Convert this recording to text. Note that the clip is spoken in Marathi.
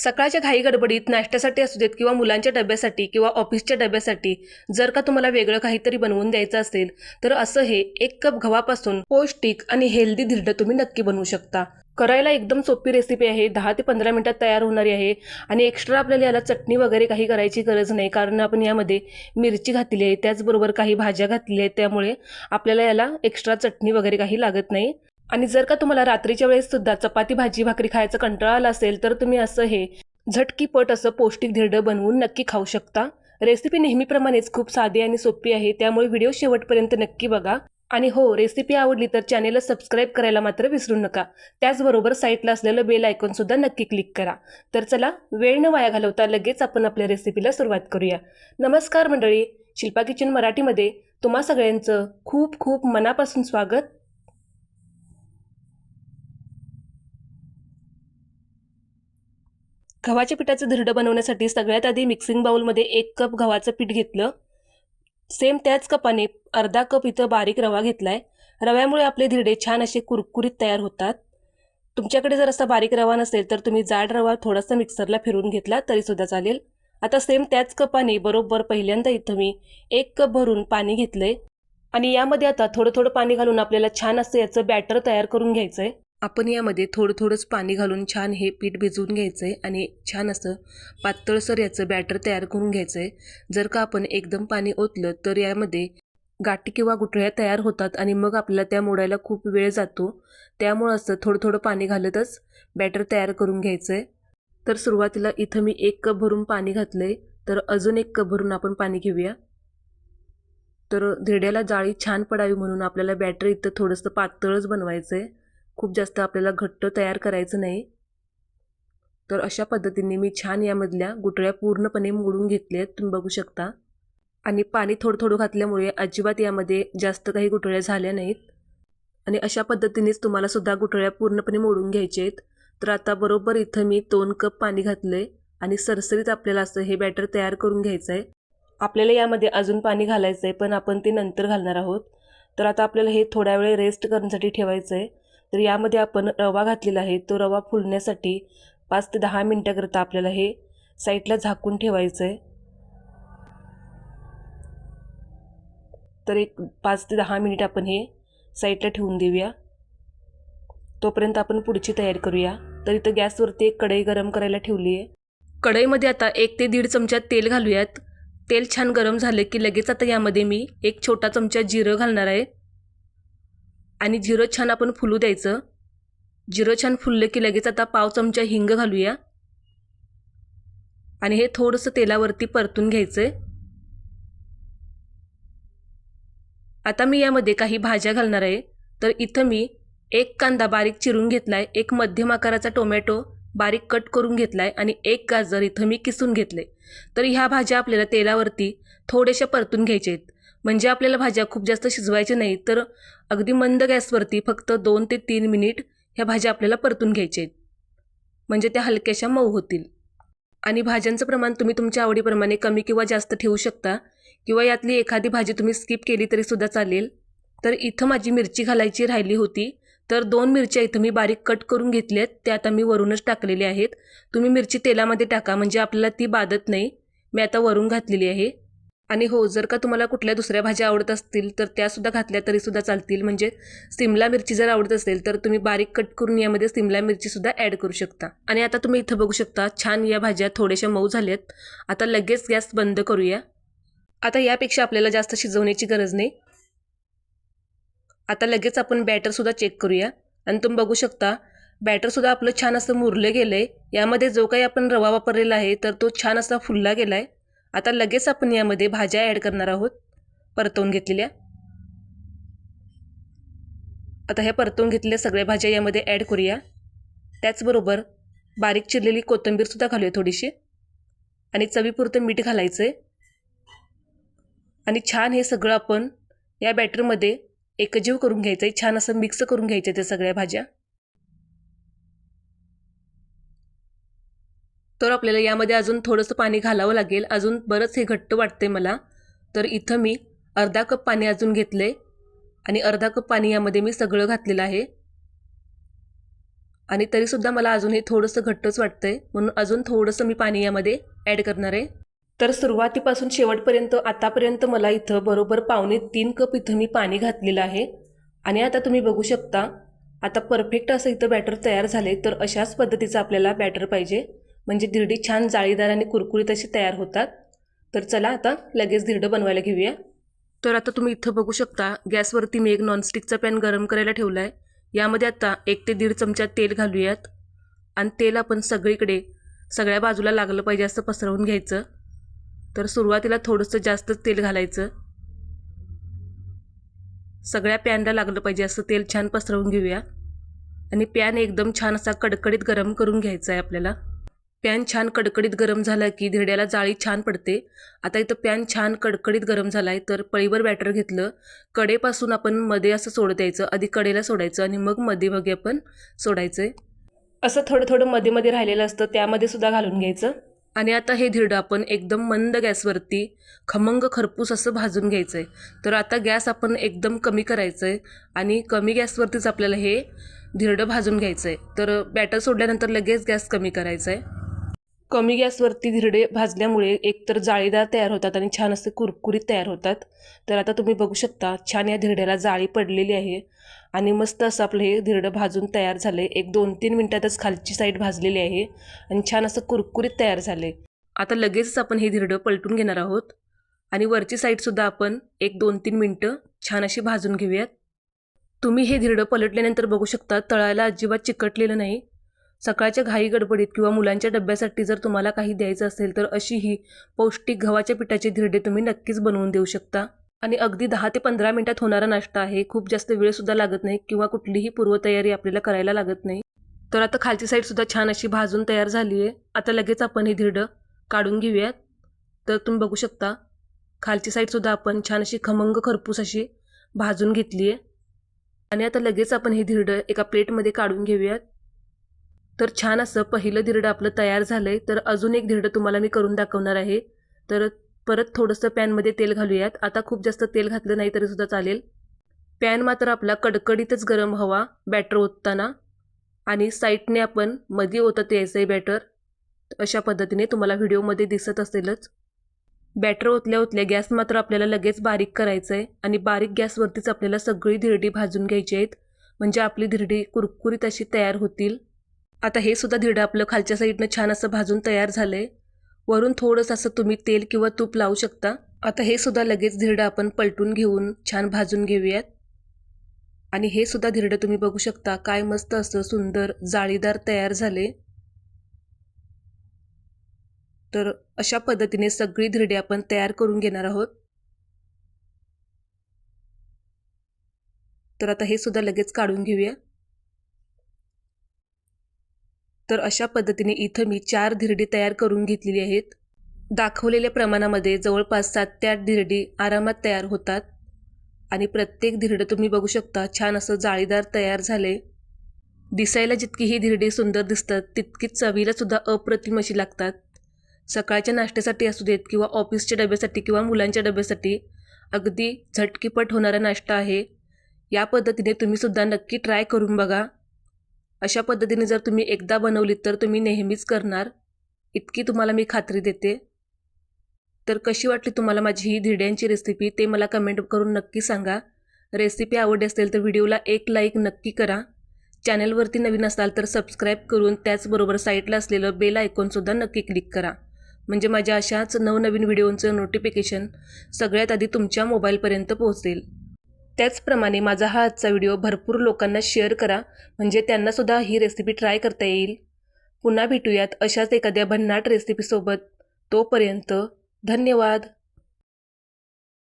सकाळच्या घाई गडबडीत नाश्त्यासाठी असू देत किंवा मुलांच्या डब्यासाठी किंवा ऑफिसच्या डब्यासाठी जर का तुम्हाला वेगळं काहीतरी बनवून द्यायचं असेल तर असं हे एक कप गव्हापासून पौष्टिक आणि हेल्दी धिरडं तुम्ही नक्की बनवू शकता. करायला एकदम सोपी रेसिपी आहे दहा ते पंधरा मिनिटात तयार होणारी आहे आणि एक्स्ट्रा आपल्याला याला चटणी वगैरे काही करायची गरज नाही कारण आपण यामध्ये मिरची घातली आहे त्याचबरोबर काही भाज्या घातलेल्या आहेत त्यामुळे आपल्याला याला एक्स्ट्रा चटणी वगैरे काही लागत नाही. आणि जर का तुम्हाला रात्रीच्या वेळेस सुद्धा चपाती भाजी भाकरी खायचं कंटाळा आला असेल तर तुम्ही असं हे झटकीपट असं पौष्टिक धिरडं बनवून नक्की खाऊ शकता. रेसिपी नेहमीप्रमाणेच खूप साधी आणि सोपी आहे त्यामुळे व्हिडिओ शेवटपर्यंत नक्की बघा. आणि हो रेसिपी आवडली तर चॅनेलला सबस्क्राईब करायला मात्र विसरू नका. त्याचबरोबर साईटला असलेलं बेल आयकॉन सुद्धा नक्की क्लिक करा. तर चला वेळ न वाया घालवता लगेच आपण आपल्या रेसिपीला सुरुवात करूया. नमस्कार मंडळी शिल्पा किचन मराठीमध्ये तुम्हा सगळ्यांचं खूप खूप मनापासून स्वागत. गव्हाच्या पिठाचं धिरडं बनवण्यासाठी सगळ्यात आधी मिक्सिंग बाउलमध्ये एक कप गव्हाचं पीठ घेतलं. सेम त्याच कपाने अर्धा कप इथं बारीक रवा घेतलाय. रव्यामुळे आपले धिरडे छान असे कुरकुरीत तयार होतात. तुमच्याकडे जर असा बारीक रवा नसेल तर तुम्ही जाड रवा थोडासा मिक्सरला फिरून घेतला तरीसुद्धा चालेल. आता सेम त्याच कपाने बरोबर पहिल्यांदा इथं मी एक कप भरून पाणी घेतलंय. आणि यामध्ये आता थोडं थोडं पाणी घालून आपल्याला छान असं याचं बॅटर तयार करून घ्यायचं आहे आपण यामध्ये थोडं थोडंच पाणी घालून छान हे पीठ भिजवून घ्यायचं आहे आणि छान असं पातळसर याचं बॅटर तयार करून घ्यायचं आहे जर का आपण एकदम पाणी ओतलं तर यामध्ये गाठी किंवा गुठळ्या तयार होतात आणि मग आपल्याला त्या मोडायला खूप वेळ जातो. त्यामुळं असं थोडं थोडं पाणी घालतच बॅटर तयार करून घ्यायचं आहे तर सुरुवातीला इथं मी एक कप भरून पाणी घातलं आहे तर अजून एक कप भरून आपण पाणी घेऊया. तर धिरड्याला जाळी छान पडावी म्हणून आपल्याला बॅटर इथं थोडंसं पातळच बनवायचं आहे खूप जास्त आपल्याला घट्ट तयार करायचं नाही. तर अशा पद्धतीने मी छान यामधल्या गुटळ्या पूर्णपणे मोडून घेतल्या आहेत. तुम्ही बघू शकता. आणि पाणी थोडं थोडं घातल्यामुळे अजिबात यामध्ये जास्त काही गुटळ्या झाल्या नाहीत. आणि अशा पद्धतीनेच तुम्हाला सुद्धा गुटळ्या पूर्णपणे मोडून घ्यायचे आहेत. तर आता बरोबर इथं मी दोन कप पाणी घातलं आहे आणि सरसरीत आपल्याला असं हे बॅटर तयार करून घ्यायचं आहे. आपल्याला यामध्ये अजून पाणी घालायचं आहे पण आपण ते नंतर घालणार आहोत. तर आता आपल्याला हे थोड्या वेळ रेस्ट करण्यासाठी ठेवायचं आहे. तर यामध्ये आपण रवा घातलेला आहे. तो रवा फुलण्यासाठी पाच ते दहा मिनटाकरता आपल्याला हे साईडला झाकून ठेवायचं आहे तर एक पाच ते दहा मिनिट आपण हे साईडला ठेवून देऊया. तोपर्यंत आपण पुढची तयारी करूया. तर इथं गॅसवरती एक कढई गरम करायला ठेवली आहे. कढईमध्ये आता एक ते दीड चमचा तेल घालूयात. तेल छान गरम झाले की लगेच आता यामध्ये मी एक छोटा चमचा जिरं घालणार आहे. आणि जिरं छान आपण फुलू द्यायचं. जिरं छान फुललं की लगेच आता पाव चमचा हिंग घालूया. आणि हे थोडंसं तेलावरती परतून घ्यायचं आहे आता मी यामध्ये काही भाज्या घालणार आहे. तर इथं मी एक कांदा बारीक चिरून घेतला आहे एक मध्यम आकाराचा टोमॅटो बारीक कट करून घेतला आहे आणि एक गाजर इथं मी किसून घेतले तर ह्या भाज्या आपल्याला तेलावरती थोड्याशा परतून घ्यायच्या आहेत. म्हणजे आपल्याला भाज्या खूप जास्त शिजवायच्या नाही तर अगदी मंद गॅसवरती फक्त दोन ते तीन मिनिट ह्या भाज्या आपल्याला परतून घ्यायच्या आहेत. म्हणजे त्या हलक्याशा मऊ होतील. आणि भाज्यांचं प्रमाण तुम्ही तुमच्या आवडीप्रमाणे कमी किंवा जास्त ठेवू शकता. किंवा यातली एखादी भाजी तुम्ही स्किप केली तरीसुद्धा चालेल. तर इथं माझी मिरची घालायची राहिली होती. तर दोन मिरच्या इथं मी बारीक कट करून घेतल्यात. त्या आता मी वरूनच टाकलेल्या आहेत. तुम्ही मिरची तेलामध्ये टाका. म्हणजे आपल्याला ती बाधत नाही. मी आता वरून घातलेली आहे. आणि हो जर का तुम्हाला कुठल्या दुसऱ्या भाज्या आवडत असतील तर त्यासुद्धा घातल्या तरीसुद्धा चालतील. म्हणजे सिमला मिरची जर आवडत असेल तर तुम्ही बारीक कट करून यामध्ये सिमला मिरचीसुद्धा ॲड करू शकता. आणि आता तुम्ही इथं बघू शकता छान या भाज्या थोड्याशा मऊ झाल्यात. आता लगेच गॅस बंद करूया. आता यापेक्षा आपल्याला जास्त शिजवण्याची गरज नाही. आता लगेच आपण बॅटरसुद्धा चेक करूया. आणि तुम्ही बघू शकता बॅटरसुद्धा आपलं छान असं मुरलं गेलं आहे यामध्ये जो काही आपण रवा वापरलेला आहे तर तो छान असा फुलला गेला आहे आता लगेच आपण यामध्ये भाज्या ॲड करणार आहोत. परतवून घेतलेल्या. आता ह्या परतवून घेतलेल्या सगळ्या भाज्या यामध्ये ॲड करूया. त्याचबरोबर बारीक चिरलेली कोथिंबीरसुद्धा घालूया थोडीशी. आणि चवीपुरतं मीठ घालायचं आहे आणि छान हे सगळं आपण या बॅटरमध्ये एकजीव करून घ्यायचं आहे छान असं मिक्स करून घ्यायचं आहे त्या सगळ्या भाज्या. तर आपल्याला यामध्ये अजून थोडंसं पाणी घालावं लागेल. अजून बरंच हे घट्ट वाटते मला. तर इथं मी अर्धा कप पाणी अजून घेतलं आहे आणि अर्धा कप पाणी यामध्ये मी सगळं घातलेलं आहे. आणि तरीसुद्धा मला अजून हे थोडंसं घट्टच वाटतं आहे म्हणून अजून थोडंसं मी पाणी यामध्ये ॲड करणार आहे. तर सुरुवातीपासून शेवटपर्यंत आतापर्यंत मला इथं बरोबर पावणे तीन कप इथं मी पाणी घातलेलं आहे. आणि आता तुम्ही बघू शकता आता परफेक्ट असं इथं बॅटर तयार झाले तर अशाच पद्धतीचं आपल्याला बॅटर पाहिजे. म्हणजे धिरडी छान जाळीदार आणि कुरकुरीत अशी तयार होतात. तर चला आता लगेच धिरडं बनवायला घेऊया. तर आता तुम्ही इथं बघू शकता गॅसवरती मी एक नॉनस्टिकचा पॅन गरम करायला ठेवला आहे यामध्ये आता एक ते दीड चमचा तेल घालूयात. आणि तेल आपण सगळीकडे सगळ्या बाजूला लागलं पाहिजे असं पसरवून घ्यायचं. तर सुरुवातीला थोडंसं जास्तच तेल घालायचं. सगळ्या पॅनला लागलं पाहिजे असं तेल छान पसरवून घेऊया. आणि पॅन एकदम छान असा कडकडीत गरम करून घ्यायचा आहे आपल्याला. पॅन छान कडकडीत गरम झाला की धिरड्याला जाळी छान पडते. आता इथं पॅन छान कडकडीत गरम झाला आहे तर पळीवर बॅटर घेतलं. कडेपासून आपण मध्ये असं सोडत द्यायचं आधी कडेला सोडायचं आणि मग मध्ये बघे आपण सोडायचं आहे असं थोडं थोडं मध्ये मध्ये राहिलेलं असतं त्यामध्ये सुद्धा घालून घ्यायचं. आणि आता हे धिरडं आपण एकदम मंद गॅसवरती खमंग खरपूस असं भाजून घ्यायचं आहे तर आता गॅस आपण एकदम कमी करायचं आहे आणि कमी गॅसवरतीच आपल्याला हे धिरडं भाजून घ्यायचं आहे तर बॅटर सोडल्यानंतर लगेच गॅस कमी करायचा आहे कमी गॅसवरती धिरडे भाजल्यामुळे एकतर जाळीदार तयार होतात आणि छान असे कुरकुरीत तयार होतात. तर आता तुम्ही बघू शकता छान या धिरड्याला जाळी पडलेली आहे आणि मस्त असं आपलं हे धिरडं भाजून तयार झालं एक दोन तीन मिनटातच खालची साईड भाजलेली आहे आणि छान असं कुरकुरीत तयार झाले आता लगेचच आपण हे धिरडं पलटून घेणार आहोत आणि वरची साईडसुद्धा आपण एक दोन तीन मिनटं छान अशी भाजून घेऊयात. तुम्ही हे धिरडं पलटल्यानंतर बघू शकता तळायला अजिबात चिकटलेलं नाही. सकाळच्या घाई गडबडीत किंवा मुलांच्या डब्यासाठी जर तुम्हाला काही द्यायचं असेल तर अशी ही पौष्टिक गव्हाच्या पिठाचे धिरडे तुम्ही नक्कीच बनवून देऊ शकता. आणि अगदी दहा ते पंधरा मिनटात होणारा नाश्ता आहे. खूप जास्त वेळसुद्धा लागत नाही किंवा कुठलीही पूर्वतयारी आपल्याला करायला लागत नाही. तर आता खालची साईडसुद्धा छान अशी भाजून तयार झाली आहे. आता लगेच आपण ही धिरडं काढून घेऊयात. तर तुम्ही बघू शकता खालची साईडसुद्धा आपण छान अशी खमंग खरपूस अशी भाजून घेतली आहे. आणि आता लगेच आपण ही धिरडं एका प्लेटमध्ये काढून घेऊयात. तर छान असं पहिलं धिरडं आपलं तयार झालं आहे तर अजून एक धिरडं तुम्हाला मी करून दाखवणार आहे. तर परत थोडंसं पॅनमध्ये तेल घालूयात. आता खूप जास्त तेल घातलं नाही तरीसुद्धा चालेल. पॅन मात्र आपला कडकडीतच गरम हवा बॅटर ओतताना. आणि साईडने आपण मध्ये ओतत यायचं आहे बॅटर. अशा पद्धतीने तुम्हाला व्हिडिओमध्ये दिसत असेलच. बॅटर ओतल्या ओतल्या गॅस मात्र आपल्याला लगेच बारीक करायचं आहे आणि बारीक गॅसवरतीच आपल्याला सगळी धिरडी भाजून घ्यायची आहेत. म्हणजे आपली धिरडी कुरकुरीत अशी तयार होतील. आता हे सुद्धा धिरडं आपलं खालच्या साईडनं छान असं भाजून तयार झालं आहे वरून थोडंसं असं तुम्ही तेल किंवा तूप लावू शकता. आता हे सुद्धा लगेच धिरडं आपण पलटून घेऊन छान भाजून घेऊयात. आणि हे सुद्धा धिरडं तुम्ही बघू शकता काय मस्त असं सुंदर जाळीदार तयार झाले तर अशा पद्धतीने सगळी धिरडे आपण तयार करून घेणार आहोत. तर आता हे सुद्धा लगेच काढून घेऊया. तर अशा पद्धतीने इथं मी चार धिरडी तयार करून घेतलेली आहेत. दाखवलेल्या प्रमाणामध्ये जवळपास सात ते आठ धिरडी आरामात तयार होतात. आणि प्रत्येक धिरडं तुम्ही बघू शकता छान असं जाळीदार तयार झाले दिसायला जितकी ही धिरडी सुंदर दिसतात तितकीच चवीला सुद्धा अप्रतिम अशी लागतात. सकाळच्या नाश्त्यासाठी असू देत किंवा ऑफिसच्या डब्यासाठी किंवा मुलांच्या डब्यासाठी अगदी झटकीपट होणारा नाश्ता आहे. या पद्धतीने तुम्हीसुद्धा नक्की ट्राय करून बघा. अशा पद्धतीने जर तुम्ही एकदा बनवलीत तर तुम्ही नेहमीच करणार. इतकी तुम्हाला मी खात्री देते. तर कशी वाटली तुम्हाला माझी ही धिड्यांची रेसिपी ते मला कमेंट करून नक्की सांगा. रेसिपी आवडली असेल तर व्हिडिओला एक लाईक नक्की करा. चॅनलवरती नवीन असाल तर सबस्क्राईब करून त्याचबरोबर साईटला असलेलं बेल आयकॉनसुद्धा नक्की क्लिक करा. म्हणजे माझ्या अशाच नवनवीन व्हिडिओंचं नोटिफिकेशन सगळ्यात आधी तुमच्या मोबाईलपर्यंत पोहोचेल. त्याचप्रमाणे माझा हा आजचा व्हिडिओ भरपूर लोकांना शेअर करा. म्हणजे त्यांनासुद्धा ही रेसिपी ट्राय करता येईल. पुन्हा भेटूयात अशाच एखाद्या भन्नाट रेसिपीसोबत तोपर्यंत धन्यवाद.